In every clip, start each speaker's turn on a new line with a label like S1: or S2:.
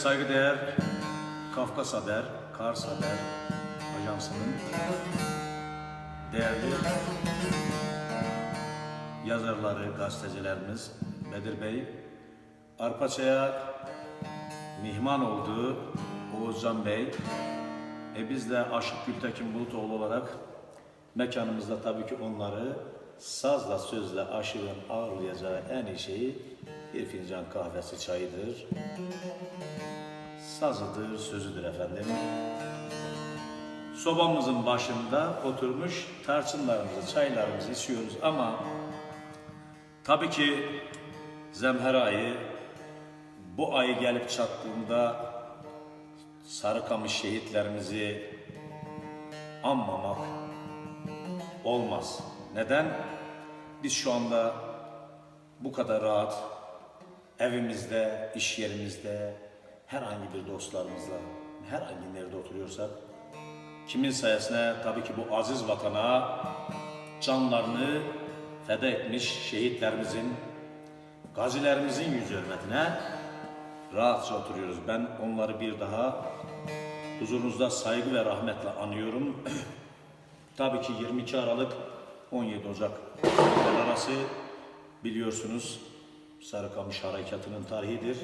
S1: Saygıdeğer Kafkas Haber, Kars Haber Ajansı'nın değerli yazarları, gazetecilerimiz Bedir Bey, Arpaça'ya mihman olduğu Oğuzcan Bey, e biz de Aşık Gültekin Bulutoğlu olarak mekanımızda tabii ki onları sazla sözle aşığın ağırlayacağı en iyi şeyi bir fincan kahvesi çayıdır. Sazıdır, sözüdür efendim. Sobamızın başında oturmuş tarçınlarımızı, çaylarımızı içiyoruz ama tabii ki zemher ayı bu ay gelip çattığında Sarıkamış şehitlerimizi anmamak olmaz. Neden? Biz şu anda bu kadar rahat evimizde, iş yerimizde, herhangi bir dostlarımızla, herhangi nerede oturuyorsak, kimin sayesinde tabii ki bu aziz vatana canlarını feda etmiş şehitlerimizin, gazilerimizin yüz hürmetine rahatça oturuyoruz. Ben onları bir daha huzurunuzda saygı ve rahmetle anıyorum. Tabii ki 22 Aralık 17 Ocak arası biliyorsunuz Sarıkamış Harekatı'nın tarihidir.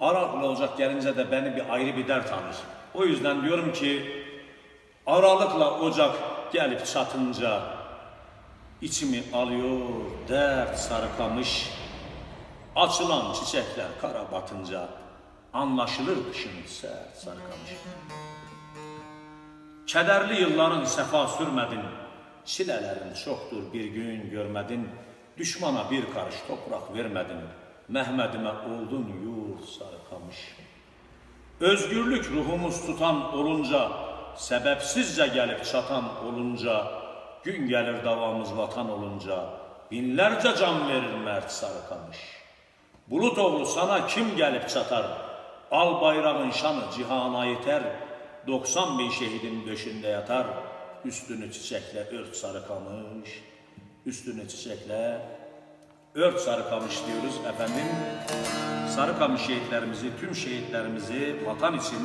S1: Aralıklı Ocak gelince de beni bir ayrı bir dert alır. O yüzden diyorum ki Aralıkla Ocak gelip çatınca içimi alıyor dert sarıkamış. Açılan çiçekler kara batınca anlaşılır kışın sert sarıkamış. Kederli yılların sefa sürmedin, çilelerin çoktur bir gün görmedin, düşmana bir karış toprak vermedin, Mehmet'ime oldun yurt sarıkamış. Özgürlük ruhumuz tutan olunca, sebepsizce gelip çatan olunca, gün gelir davamız vatan olunca, binlerce can verir mert sarıkamış. Bulut oğlu sana kim gelip çatar? Al bayrağın şanı cihana yeter. 90 bin şehidin döşünde yatar. Üstünü çiçekle ört sarıkamış. Üstünü çiçekle ört sarıkamış diyoruz efendim. Sarıkamış şehitlerimizi, tüm şehitlerimizi vatan için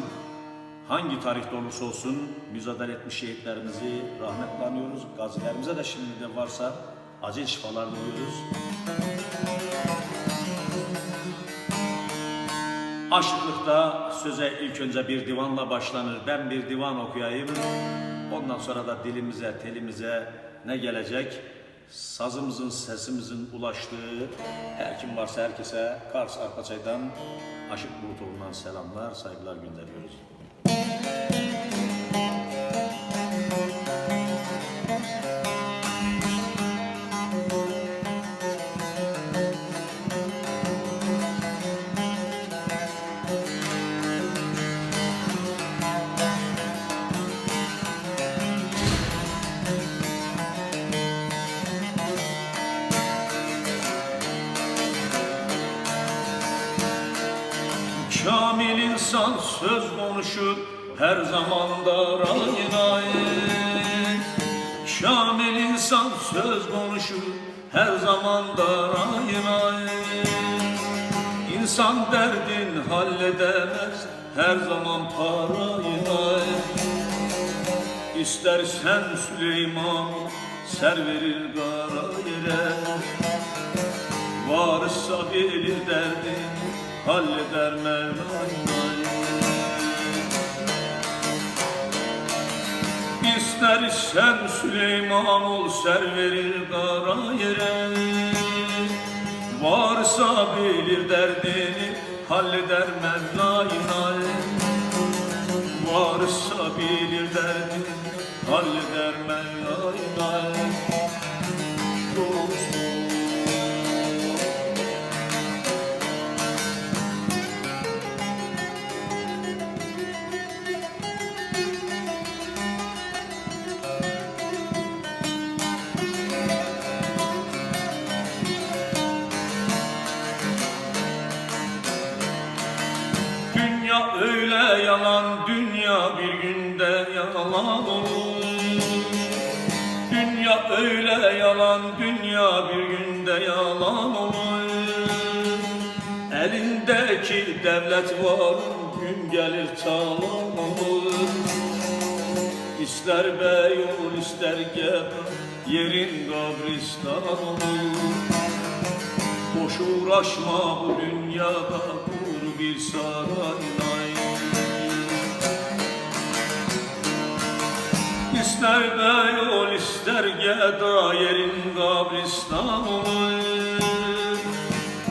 S1: hangi tarihte olursa olsun mücadele etmiş şehitlerimizi rahmetle anıyoruz. Gazilerimize de şimdi de varsa acil şifalar diliyoruz. Aşıklıkta söze ilk önce bir divanla başlanır. Ben bir divan okuyayım. Ondan sonra da dilimize, telimize ne gelecek? Sazımızın, sesimizin ulaştığı her kim varsa herkese Kars Arpaçay'dan Aşık Bulutoğlu'ndan selamlar, saygılar gönderiyoruz. Söz konuşur her zaman da rayına Kamil insan söz konuşur her zaman da rayına İnsan derdin halledemez her zaman parayla İstersen Süleyman ser verir kara yere. Varsa bilir derdin halleder Mevla'yı İstersen Süleyman ol ser verir kara yere. Varsa bilir derdini halleder Mevla'yı Varsa bilir derdini halleder Dünya öyle yalan, dünya bir günde yalan olur. Dünya öyle yalan, dünya bir günde yalan olur. Elindeki devlet var gün gelir çalınır İster beyol ister gebe yerin kabristanı Boş uğraşma bu dünyada bir sarayla İster beyol ister geda yerin kabristanı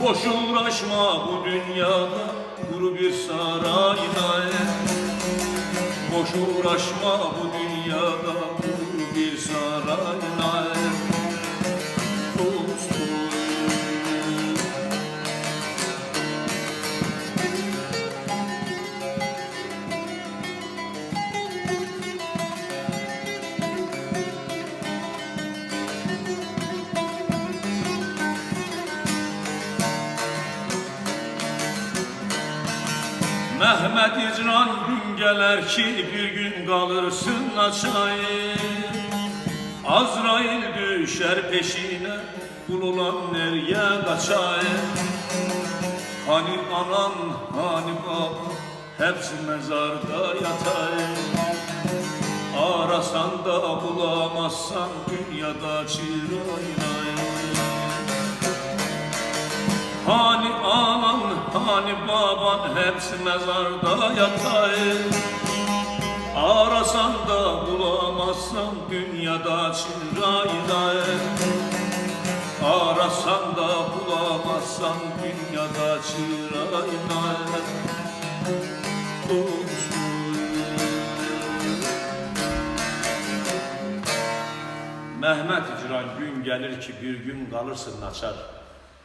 S1: Boş uğraşma bu dünyada kuru bir sarayla Boş uğraşma bu dünyada kuru bir sarayla Mehmet İcran gün gelir ki bir gün kalırsın açay Azrail düşer peşine kul olan nereye kaçay Hani anan hani baba hepsi mezarda yatay Arasan da bulamazsan dünyada çırayla Hani anan, hani baban hepsi mezarda yatay. Arasan da bulamazsan dünyada çırayla Arasan da bulamazsan dünyada Dostum Mehmet İcran gün gelir ki bir gün kalırsın açar.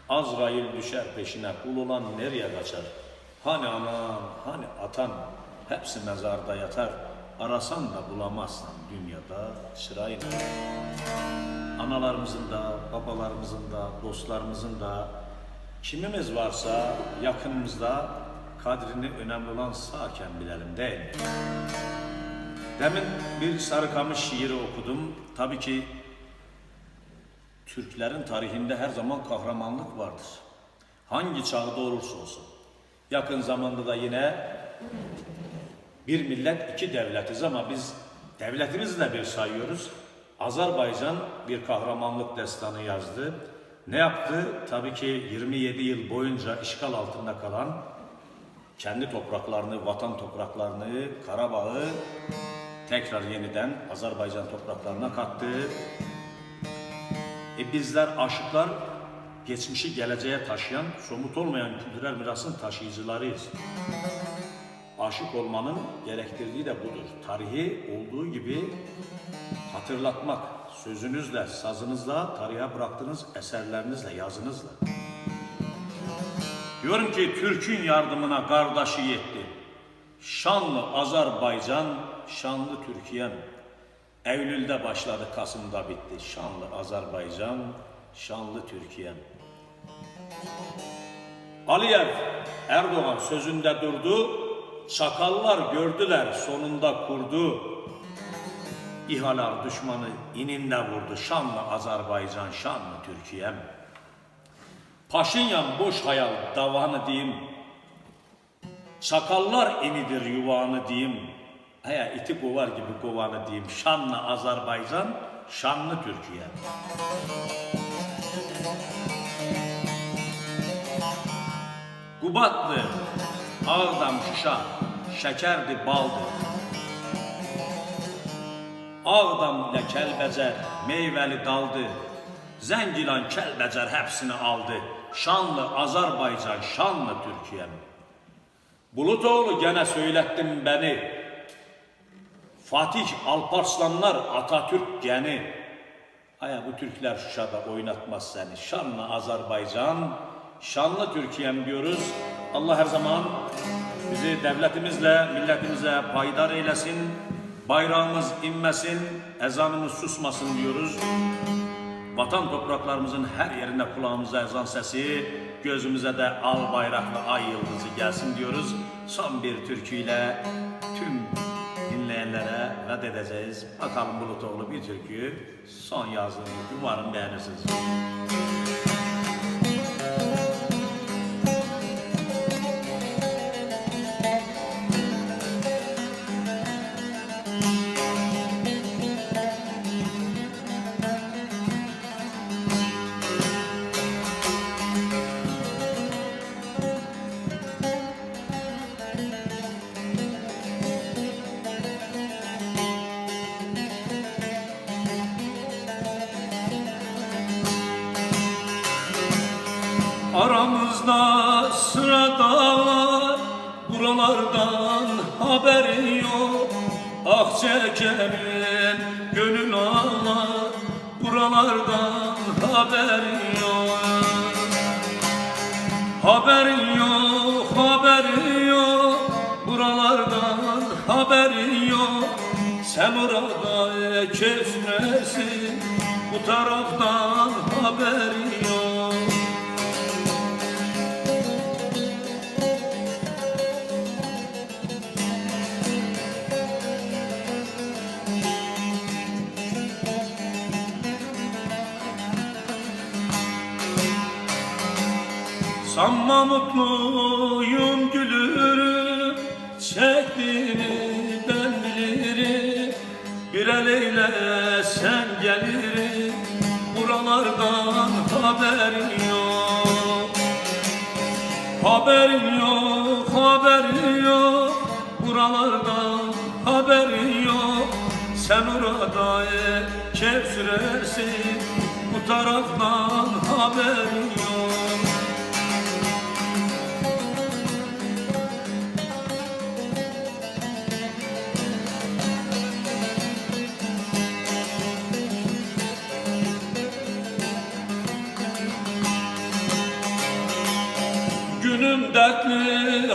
S1: Azrail düşer peşine kul olan nereye kaçar? Hani anan, hani atan hepsi mezarda yatar. Arasan da bulamazsan dünyada sırayla. Analarımızın da, babalarımızın da, dostlarımızın da kimimiz varsa yakınımızda kadrini önemli olan sağken bilelim değil mi? Demin bir Sarıkamış şiiri okudum. Tabii ki Türklerin tarihinde her zaman kahramanlık vardır. Hangi çağda olursa olsun. Yakın zamanda da yine bir millet iki devletiz ama biz devletimizi de bir sayıyoruz. Azerbaycan bir kahramanlık destanı yazdı. Ne yaptı? Tabii ki 27 yıl boyunca işgal altında kalan kendi topraklarını, vatan topraklarını, Karabağ'ı tekrar yeniden Azerbaycan topraklarına kattı. E bizler aşıklar geçmişi geleceğe taşıyan, somut olmayan kültürel mirasın taşıyıcılarıyız. Aşık olmanın gerektirdiği de budur. Tarihi olduğu gibi hatırlatmak, sözünüzle, sazınızla, tarihe bıraktığınız eserlerinizle, yazınızla. Diyorum ki Türk'ün yardımına kardeşi yetti. Şanlı Azerbaycan, şanlı Türkiye'm. Eylül'de başladı, Kasım'da bitti. Şanlı Azerbaycan, şanlı Türkiye'm. Aliyev, Erdoğan sözünde durdu. Çakallar gördüler, sonunda kurdu. İHA'lar düşmanı ininde vurdu. Şanlı Azerbaycan, şanlı Türkiye'm. Paşinyan boş hayal davanı diyeyim. Çakallar inidir yuvanı diyeyim. Haya iti kovar gibi kovanı diyeyim. Şanlı Azerbaycan, şanlı Türkiye. Kubatlı, Ağdam, Şuşa, şekerdi, baldı. Ağdam ile Kəlbəcər meyvəli daldı. Zəngilan, Kəlbəcər hepsini aldı. Şanlı Azerbaycan, şanlı Türkiye'm. Bulutoğlu gene söylettin beni. Fatih Alparslanlar Atatürk geni. Aya bu Türkler Şuşa'da oynatmaz seni. Şanlı Azerbaycan, şanlı Türkiye'm diyoruz. Allah her zaman bizi devletimizle, milletimize payidar eylesin. Bayrağımız inmesin, ezanımız susmasın diyoruz. Vatan topraklarımızın her yerinde kulağımıza ezan sesi, gözümüze de al bayrak ve ay yıldızı gelsin diyoruz. Son bir türküyle dinleyenlere vəd edeceğiz. Bakalım Bulutoğlu bir türkü son yazdığını umarım beğenirsiniz. Arkamızda sıra dağlar Buralardan haberi yok. Ah çekerim gönül ağlar Buralardan haberi yok. Haberin yok, haberin yok Buralardan haberin yok. Sen orada kesmesin Bu taraftan haberin Sanma mutluyum gülürüm Çektiğini ben bilirim. Bir eleyle sen gelirim Buralardan haberin yok. Haberin yok, haberin yok Buralardan haberin yok. Sen orada keyif sürersin Bu taraftan haberin yok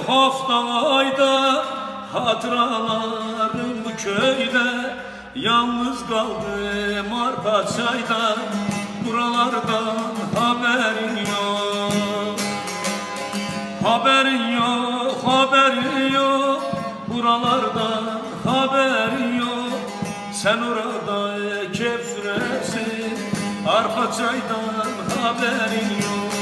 S1: dertli hafta ayda Hatıralarım bu köyde. Yalnız kaldım arpa çayda Buralardan haberin yok. Haberin yok, haberin yok. Buralardan haberin yok. Sen orada keyif sürersin. Arpa çaydan haberin yok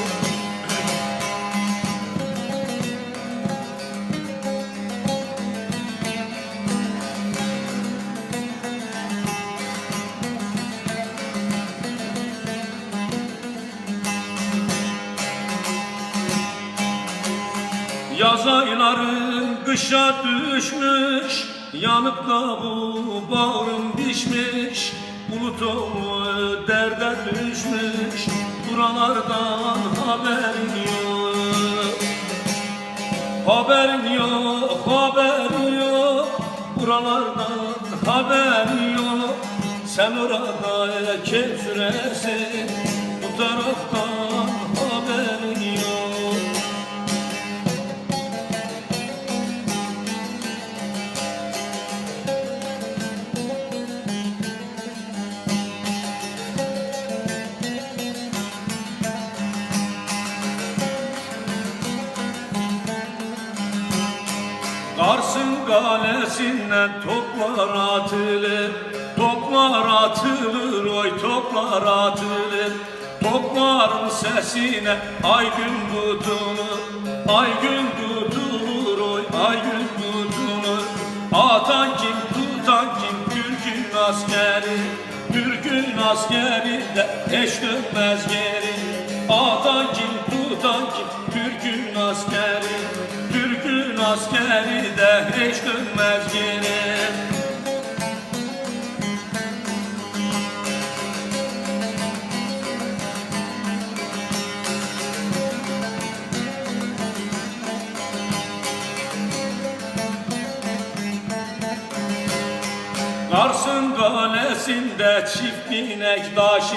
S1: Ayların kışa düşmüş Yanıp da bu bağrım pişmiş. Bulut olu derde düşmüş Buralardan haberin yok. Haberin yok, haberin yok Buralardan haberin yok. Sen orada keyif sürersin Bu taraftan Kars'ın kalesinden toplar atılır Toplar atılır oy toplar atılır. Topların sesine ay gün tutulur Ay gün tutulur oy ay gün tutulur. Atan kim tutan kim? Türk'ün askeri Türk'ün askeri de hiç dönmez geri. Atan kim tutan kim? Türk'ün askeri askeri de hiç dönmez geri Kars'ın kalesinde çift binek taşı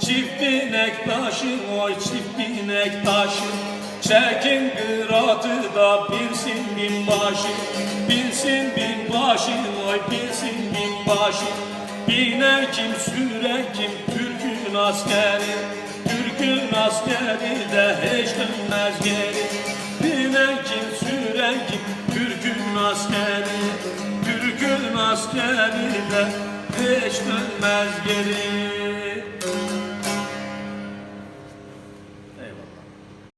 S1: Çift binek taşı oy çift binek taşı Çekin kıratı da bilsin binbaşı Bilsin binbaşı oy bilsin binbaşı Binen kim süren kim Türk'ün askeri. Türk'ün askeri de hiç dönmez geri. Binen kim süren kim Türk'ün askeri. Türk'ün askeri de hiç dönmez geri